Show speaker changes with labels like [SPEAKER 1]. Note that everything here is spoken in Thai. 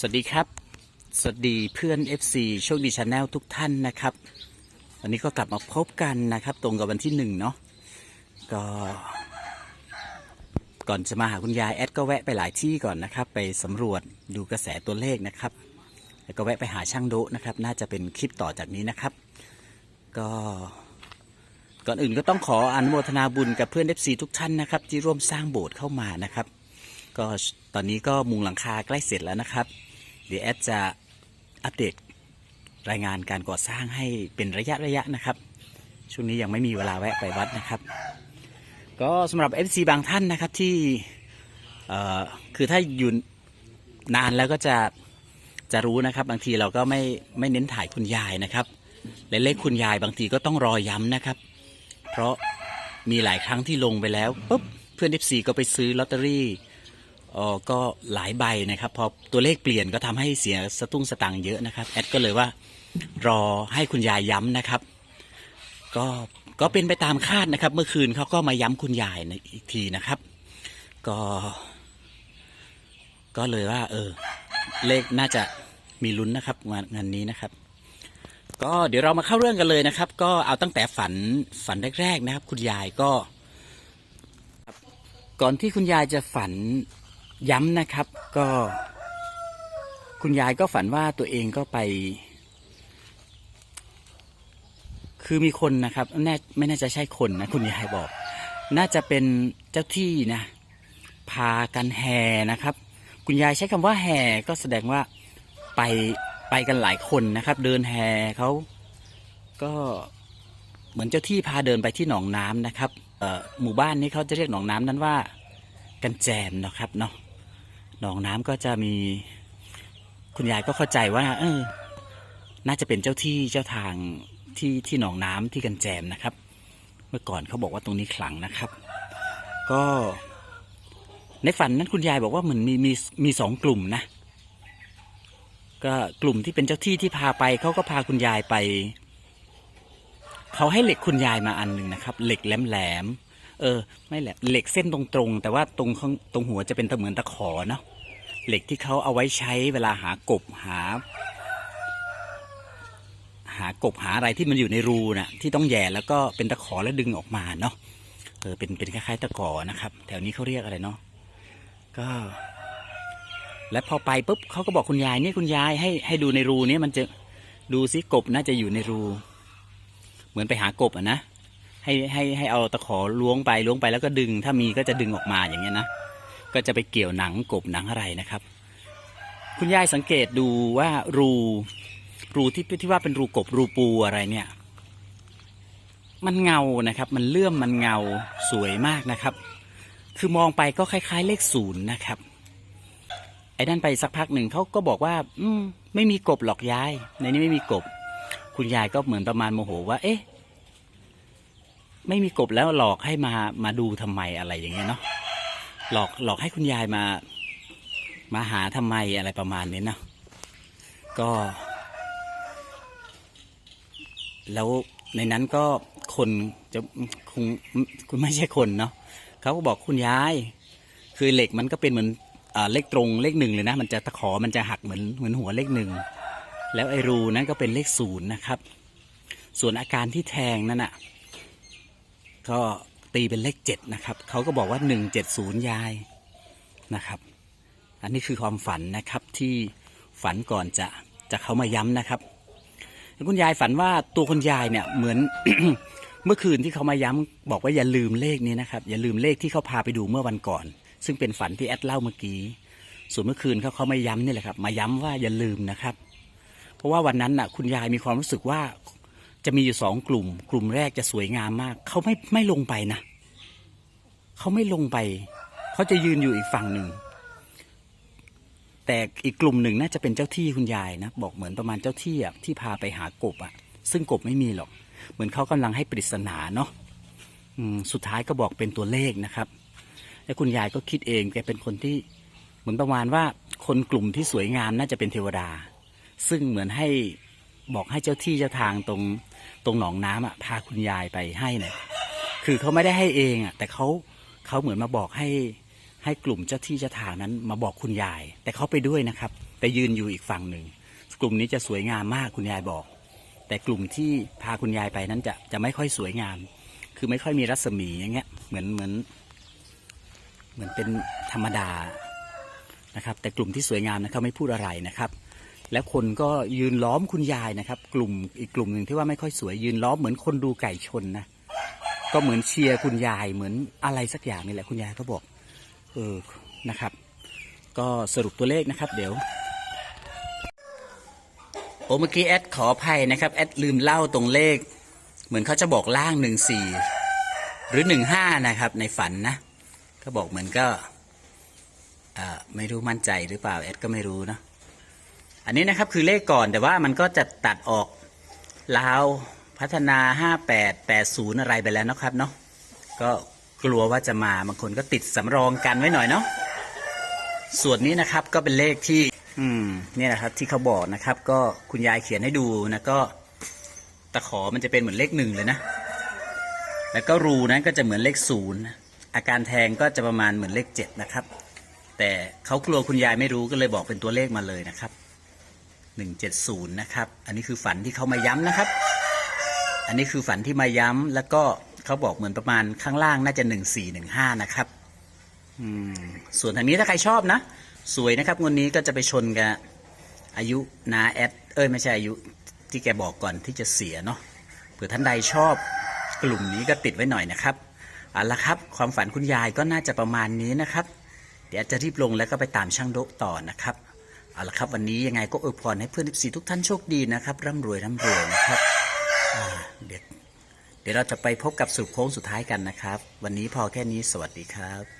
[SPEAKER 1] สวัสดีครับ สวัสดีเพื่อน FC โชคดีชาแนลทุกท่านนะครับ วันนี้ก็กลับมาพบกันนะครับ ตรงกับวันที่หนึ่งเนาะก็ ก่อนจะมาหาคุณยายแอดก็แวะไปหลายที่ก่อนนะครับ ไปสำรวจดูกระแสตัวเลขนะครับ แล้วก็แวะไปหาช่างโดนะครับ น่าจะเป็นคลิปต่อจากนี้นะครับ ก็ก่อนอื่นก็ต้องขออนุโมทนาบุญกับเพื่อน FC ทุกท่านนะครับ ที่ร่วมสร้างโบสถ์เข้ามานะครับก็ตอนนี้ก็มุงหลังคาใกล้เสร็จแล้วนะครับ เดี๋ยวแอดจะอัปเดตรายงานการก่อสร้างให้เป็นระยะระยะนะครับ ช่วงนี้ยังไม่มีเวลาแวะไปวัดนะครับ ก็สำหรับ FC บางท่านนะครับที่คือถ้าอยู่นานแล้วก็จะจะรู้นะครับ บางทีเราก็ไม่ไม่เน้นถ่ายคุณยายนะครับและเลขคุณยายบางทีก็ต้องรอย้ำนะครับ เพราะมีหลายครั้งที่ลงไปแล้วปุ๊บเพื่อน FC ก็ไปซื้อลอตเตอรี่ ออก็หลายใบนะครับ พอตัวเลขเปลี่ยนก็ทำให้เสียสตุ้งสตังเยอะนะครับ แอดก็เลยว่ารอให้คุณยายย้ำนะครับ ก็ก็เป็นไปตามคาดนะครับ เมื่อคืนเขาก็มาย้ำคุณยายอีกทีนะครับ ก็ ก็เลยว่า เออ เลขน่าจะมีลุ้นนะครับงานงานนี้นะครับ ก็เดี๋ยวเรามาเข้าเรื่องกันเลยนะครับ ก็เอาตั้งแต่ฝันฝันแรกๆนะครับ คุณยายก็ ก่อนที่คุณยายจะฝัน ย้ำนะครับก็ คุณยายก็ฝันว่าตัวเองก็ไป คือมีคนนะครับแน่ไม่น่าจะใช่คนนะคุณยายบอก น่าจะเป็นเจ้าที่นะ พากันแห่นะครับ คุณยายใช้คำว่าแห่ก็แสดงว่าไปไปกันหลายคนนะครับ เดินแห่เขาก็เหมือนเจ้าที่พาเดินไปที่หนองน้ำนะครับหมู่บ้านนี้เขาจะเรียกหนองน้ำนั้นว่ากันแจมนะครับเนาะ หนองน้ำก็จะมี คุณยายก็เข้าใจว่า เออ น่าจะเป็นเจ้าที่เจ้าทางที่ที่หนองน้ำที่กันแจมนะครับ เมื่อก่อนเขาบอกว่าตรงนี้ขลังนะครับ ก็ในฝันนั้นคุณยายบอกว่าเหมือนมีมีมีสองกลุ่มนะ ก็กลุ่มที่เป็นเจ้าที่ที่พาไปเขาก็พาคุณยายไปเขาให้เหล็กคุณยายมาอันหนึ่งนะครับ เหล็กแหลมๆ เออ ไม่แหละ เหล็กเส้นตรงๆ แต่ว่าตรงข้างตรงหัวจะเป็นเหมือนตะขอเนาะเหล็กที่เขาเอาไว้ใช้เวลาหากบหา หากบหาอะไรที่มันอยู่ในรูน่ะ ที่ต้องแย่แล้วก็เป็นตะขอแล้วดึงออกมาเนาะเออเป็นเป็นคล้ายๆตะขอนะครับ แถวนี้เขาเรียกอะไรเนาะก็ และพอไปปุ๊บเขาก็บอกคุณยายเนี่ยคุณยายให้ให้ดูในรูเนี้มันจะดูซิกบน่าจะอยู่ในรู เหมือนไปหากบอะนะ ให้ให้ให้เอาตะขอล้วงไปล้วงไปแล้วก็ดึง ถ้ามีก็จะดึงออกมาอย่างเงี้ยนะก็จะไปเกี่ยวหนังกบหนังอะไรนะครับ คุณยายสังเกตดูว่ารูรูที่ที่ว่าเป็นรูกบรูปูอะไรเนี่ย มันเงานะครับ มันเลื่อมมันเงาสวยมากนะครับ คือมองไปก็คล้าย ๆ เลขศูนย์นะครับไอ้นั่นไปสักพักหนึ่งเขาก็บอกว่า อืมไม่มีกบหรอกยาย ในนี้ไม่มีกบ คุณยายก็เหมือนประมาณโมโหว่า เอ๊ะ ไม่มีกบแล้วหลอกให้มามาดูทำไมอะไรอย่างเงี้ยเนาะหลอกหลอกให้คุณยายมา มาหาทำไมอะไรประมาณนี้เนาะก็ แล้วในนั้นก็คนจะคงคุณไม่ใช่คนเนาะเขาก็บอกคุณยาย คือเหล็กมันก็เป็นเหมือนเลขตรงเลขหนึ่งเลยนะ มันจะตะขอมันจะหักเหมือนเหมือนหัวเลขหนึ่งแล้วไอรูนั้นก็เป็นเลขศูนย์นะครับ ส่วนอาการที่แทงนั่นอะ ก็ตีเป็นเลขเจ็ดนะครับเขาก็บอกว่าหนึ่งเจ็ดศูนย์ยายนะครับ อันนี้คือความฝันนะครับที่ฝันก่อนจะจะเขามาย้ำนะครับคุณยายฝันว่าตัวคุณยายเนี่ยเหมือนเมื่อคืนที่เขามาย้ำบอกว่าอย่าลืมเลขนี้นะครับ อย่าลืมเลขที่เขาพาไปดูเมื่อวันก่อน ซึ่งเป็นฝันที่แอดเล่าเมื่อกี้ส่วนเมื่อคืนเขาเขาไม่ย้ำนี่แหละครับ มาย้ำว่าอย่าลืมนะครับ เพราะว่าวันนั้นน่ะ คุณยายมีความรู้สึกว่า จะมีอยู่สองกลุ่ม กลุ่มแรกจะสวยงามมาก เขาไม่ไม่ลงไปนะเขาไม่ลงไป เขาจะยืนอยู่อีกฝั่งหนึ่ง แต่อีกกลุ่มหนึ่งน่าจะเป็นเจ้าที่คุณยายนะ บอกเหมือนประมาณเจ้าที่อะที่พาไปหากบอะ ซึ่งกบไม่มีหรอก เหมือนเขากำลังให้ปริศนาเนาะสุดท้ายก็บอกเป็นตัวเลขนะครับ แล้วคุณยายก็คิดเองแกเป็นคนที่ เหมือนประมาณว่าคนกลุ่มที่สวยงามน่าจะเป็นเทวดา ซึ่งเหมือนให้ บอกให้เจ้าที่เจ้าทางตรงตรงหนองน้ำอะพาคุณยายไปให้เนี่ยคือเขาไม่ได้ให้เองอะแต่เขาเขาเหมือนมาบอกให้ให้กลุ่มเจ้าที่เจ้าทางนั้นมาบอกคุณยาย แต่เขาไปด้วยนะครับ แต่ยืนอยู่อีกฝั่งหนึ่งกลุ่มนี้จะสวยงามมากคุณยายบอก แต่กลุ่มที่พาคุณยายไปนั้นจะจะไม่ค่อยสวยงาม คือไม่ค่อยมีรัศมีอย่างเงี้ยเหมือนเหมือน เหมือนเป็นธรรมดานะครับ แต่กลุ่มที่สวยงามนะเขาไม่พูดอะไรนะครับ แล้วคนก็ยืนล้อมคุณยายนะครับ กลุ่มอีกกลุ่มหนึ่งที่ว่าไม่ค่อยสวยยืนล้อมเหมือนคนดูไก่ชนนะก็เหมือนเชียร์คุณยายเหมือนอะไรสักอย่างนี่แหละคุณยายก็บอกเออนะครับ ก็สรุปตัวเลขนะครับ เดี๋ยวโอ้เมื่อกี้แอดขออภัยนะครับแอดลืมเล่าตรงเลข เหมือนเขาจะบอกล่างหนึ่งสี่หรือหนึ่งห้านะครับ ในฝันนะเขาบอกเหมือนก็ไม่รู้มั่นใจหรือเปล่าแอดก็ไม่รู้นะ อันนี้นะครับคือเลขก่อนแต่ว่ามันก็จะตัดออกลาวพัฒนาห้าแปดแปดศูนย์อะไรไปแล้วนะครับเนาะก็กลัวว่าจะมาบางคนก็ติดสำรองกันไว้หน่อยเนาะส่วนนี้นะครับก็เป็นเลขที่ อืมเนี่ยนะครับที่เขาบอกนะครับ ก็คุณยายเขียนให้ดูนะก็ตะขอมันจะเป็นเหมือนเลขหนึ่งเลยนะ แล้วก็รูนั้นก็จะเหมือนเลขศูนย์อาการแทงก็จะประมาณเหมือนเลขเจ็ดนะครับ แต่เขากลัวคุณยายไม่รู้ก็เลยบอกเป็นตัวเลขมาเลยนะครับ หนึ่งเจ็ดศูนย์นะครับ อันนี้คือฝันที่เขามาย้ำนะครับ อันนี้คือฝันที่มาย้ำแล้วก็เขาบอกเหมือนประมาณข้างล่างน่าจะหนึ่งสี่หนึ่งห้านะครับอืมส่วนทางนี้ถ้าใครชอบนะ สวยนะครับงวดนี้ก็จะไปชนกับอายุนาแอดเอ้ยไม่ใช่อายุที่แกบอกก่อนที่จะเสียเนาะเผื่อท่านใดชอบกลุ่มนี้ก็ติดไว้หน่อยนะครับเอาละครับ ความฝันคุณยายก็น่าจะประมาณนี้นะครับ เดี๋ยวจะรีบลงแล้วก็ไปตามช่างโดะต่อนะครับ เอาละครับวันนี้ยังไงก็อวยพรให้เพื่อนทิสีทุกท่านโชคดีนะครับร่ำรวยร่ำรวยนะครับเดี๋ยวเดี๋ยวเราจะไปพบกับสรุปโค้งสุดท้ายกันนะครับ วันนี้พอแค่นี้สวัสดีครับ